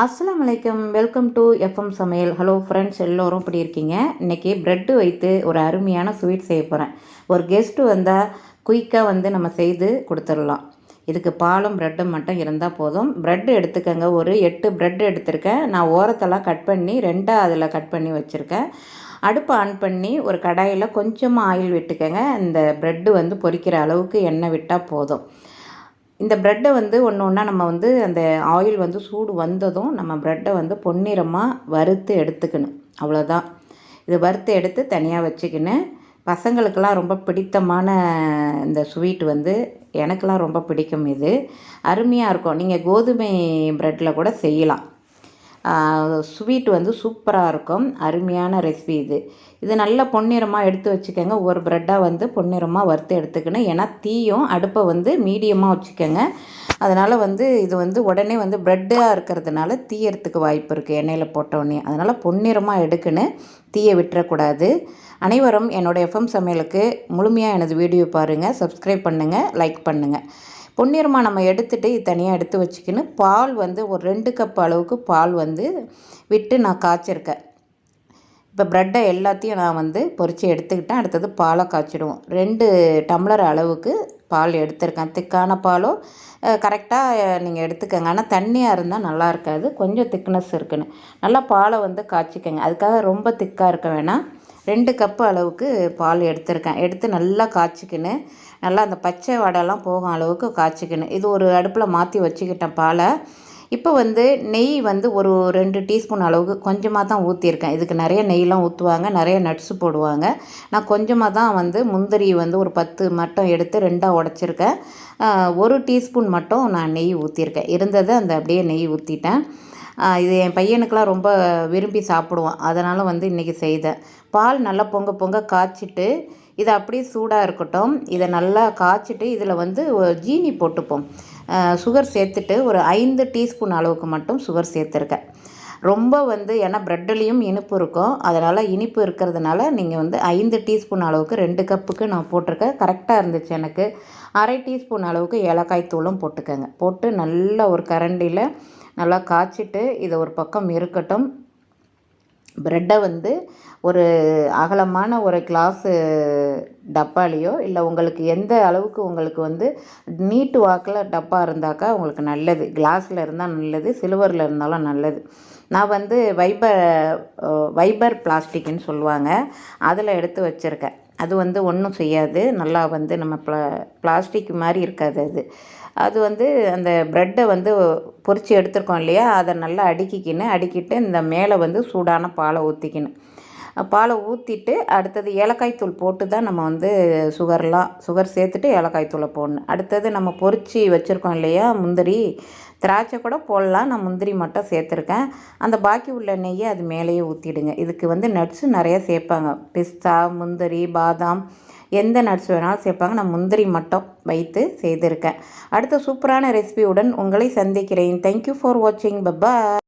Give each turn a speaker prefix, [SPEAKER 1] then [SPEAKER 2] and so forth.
[SPEAKER 1] அஸ்லாம் வலைக்கம் welcome to FM சமையல். ஹலோ ஃப்ரெண்ட்ஸ் எல்லோரும் இப்படி இருக்கீங்க? இன்றைக்கி ப்ரெட்டு வைத்து ஒரு அருமையான ஸ்வீட் செய்ய போகிறேன் ஒரு கெஸ்ட்டு வந்தால் குயிக்காக வந்து நம்ம செய்து கொடுத்துடலாம். இதுக்கு பாலும் ப்ரெட்டும் மட்டும் இருந்தால் போதும். ப்ரெட் எடுத்துக்கோங்க. ஒரு எட்டு ப்ரெட் எடுத்திருக்கேன். நான் ஓரத்தெல்லாம் கட் பண்ணி ரெண்டாக அதில் கட் பண்ணி வச்சுருக்கேன். அடுப்பை ஆன் பண்ணி ஒரு கடாயில் கொஞ்சமாக ஆயில் விட்டுக்கோங்க. இந்த ப்ரெட்டு வந்து பொரிக்கிற அளவுக்கு எண்ணெய் விட்டால் போதும். இந்த ப்ரெட்டை வந்து ஒன்று ஒன்றா நம்ம வந்து அந்த ஆயில் வந்து சூடு வந்ததும் நம்ம ப்ரெட்டை வந்து பொன்னிறமாக வறுத்து எடுத்துக்கணும். அவ்வளோதான் இது வறுத்து எடுத்து தனியாக வச்சுக்கின்னு பசங்களுக்கெல்லாம் ரொம்ப பிடித்தமான இந்த ஸ்வீட் வந்து எனக்கெலாம் ரொம்ப பிடிக்கும் இது. அருமையாக இருக்கும். நீங்கள் கோதுமை ப்ரெட்டில் கூட செய்யலாம். ஸ்வீட் வந்து சூப்பராக இருக்கும். அருமையான ரெசிபி இது. இது நல்ல பொன்னிறமாக எடுத்து வச்சுக்கோங்க. ஒரு ப்ரெட்டாக வந்து பொன்னிறமாக வறுத்து எடுத்துக்கணும். ஏன்னா தீயும் அடுப்பை வந்து மீடியமாக வச்சுக்கோங்க. அதனால் வந்து இது வந்து உடனே வந்து ப்ரெட்டாக இருக்கிறதுனால தீயறதுக்கு வாய்ப்பு இருக்குது எண்ணெயில் போட்டோடனே அதனால் பொன்னிறமாக எடுக்கணும். தீயை விட்டுறக்கூடாது. அனைவரும் என்னோடய எஃப்எம் சமையலுக்கு முழுமையாக எனது வீடியோ பாருங்கள் சப்ஸ்கிரைப் பண்ணுங்கள் லைக் பண்ணுங்கள் பொன்னிறமாக நம்ம எடுத்துகிட்டு தனியாக எடுத்து வச்சுக்கின்னு பால் வந்து ஒரு ரெண்டு கப் அளவுக்கு பால் வந்து விட்டு நான் காய்ச்சிருக்கேன். இப்போ ப்ரெட்டை எல்லாத்தையும் நான் வந்து பொறிச்சு எடுத்துக்கிட்டேன். அடுத்தது பாலை காய்ச்சிடுவோம். ரெண்டு டம்ளர் அளவுக்கு பால் எடுத்திருக்கேன். திக்கான பாலோ கரெக்டாக நீங்கள் எடுத்துக்கோங்க. ஆனால் தண்ணியாக இருந்தால் நல்லா இருக்காது. கொஞ்சம் திக்னஸ் இருக்குன்னு. நல்லா பாலை வந்து காய்ச்சிக்கோங்க. அதுக்காக ரொம்ப திக்காக இருக்க வேணாம். ரெண்டு கப்பு அளவுக்கு பால் எடுத்திருக்கேன். எடுத்து நல்லா காய்ச்சிக்கின்னு நல்லா அந்த பச்சை வடைலாம் போகும் அளவுக்கு காய்ச்சிக்கின்னு. இது ஒரு அடுப்பில் மாற்றி வச்சுக்கிட்டேன் பாலை. இப்போ வந்து நெய் வந்து ஒரு ரெண்டு டீஸ்பூன் அளவுக்கு கொஞ்சமாக தான் ஊற்றியிருக்கேன் இதுக்கு நிறைய நெய்லாம் ஊற்றுவாங்க நிறைய நட்ஸு போடுவாங்க. நான் கொஞ்சமாக தான் வந்து முந்திரி வந்து ஒரு பத்து மட்டும் எடுத்து ரெண்டாக உடச்சிருக்கேன். ஒரு டீஸ்பூன் மட்டும் நான் நெய் ஊற்றிருக்கேன் இருந்ததை அந்த அப்படியே நெய் ஊற்றிட்டேன் இது என் பையனுக்கெலாம் ரொம்ப விரும்பி சாப்பிடுவான். அதனால் வந்து இன்றைக்கி செய்தேன். பால் நல்லா பொங்க பொங்க காய்ச்சிட்டு இது அப்படியே சூடாக இருக்கட்டும். இதை நல்லா காய்ச்சிட்டு இதில் வந்து ஜீனி போட்டுப்போம். சுகர் சேர்த்துட்டு ஒரு ஐந்து டீஸ்பூன் அளவுக்கு மட்டும் சுகர் சேர்த்துருக்கேன். ரொம்ப வந்து ஏன்னா ப்ரெட்டுலேயும் இனிப்பு இருக்கும். அதனால் இனிப்பு இருக்கிறதுனால நீங்கள் வந்து ஐந்து டீஸ்பூன் அளவுக்கு ரெண்டு கப்புக்கு நான் போட்டிருக்கேன். கரெக்டாக இருந்துச்சு எனக்கு. அரை டீஸ்பூன் அளவுக்கு ஏலக்காய் தூளும் போட்டுக்கோங்க. போட்டு நல்ல ஒரு கரண்டியில் நல்லா காய்ச்சிட்டு இதை ஒரு பக்கம் இருக்கட்டும். ப்ரெட்டை வந்து ஒரு அகலமான ஒரு கிளாஸு டப்பாலேயோ இல்லை உங்களுக்கு எந்த அளவுக்கு உங்களுக்கு வந்து நீட்டு வாக்கில் டப்பா இருந்தாக்கா உங்களுக்கு நல்லது. கிளாஸில் இருந்தால் நல்லது சில்வரில் இருந்தாலும் நல்லது. நான் வந்து வைபர் வைபர் பிளாஸ்டிக்னு சொல்லுவாங்க. அதில் எடுத்து வச்சுருக்கேன். அது வந்து ஒன்றும் செய்யாது. நல்லா வந்து நம்ம ப்ளா பிளாஸ்டிக் மாதிரி இருக்காது அது. அது வந்து அந்த ப்ரெட்டை வந்து பொறிச்சு எடுத்துருக்கோம் இல்லையா? அதை நல்லா அடுக்கிக்கின்னு அடுக்கிட்டு இந்த மேலே வந்து சூடான பாலை ஊற்றிக்கின்னு பாலை ஊற்றிட்டு அடுத்தது ஏலக்காய் தூள் போட்டு தான் நம்ம வந்து சுகர்லாம் சுகர் சேர்த்துட்டு ஏலக்காய் தூளை போடணும். அடுத்தது நம்ம பொறிச்சு வச்சுருக்கோம் இல்லையா முந்திரி. திராட்சை கூட போடலாம். நான் முந்திரி மட்டும் சேர்த்துருக்கேன். அந்த பாக்கி உள்ள நெய்யை அது மேலேயே ஊற்றிடுங்க இதுக்கு வந்து நட்ஸு நிறைய சேர்ப்பாங்க. பிஸ்தா முந்திரி பாதாம் எந்த நட்ஸ் வேணாலும் சேர்ப்பாங்க. நான் முந்திரி மட்டும் வைத்து செய்திருக்கேன். அடுத்த சூப்பரான ரெசிபியுடன் உங்களை சந்திக்கிறேன். தேங்க்யூ ஃபார் வாட்சிங் பப்பா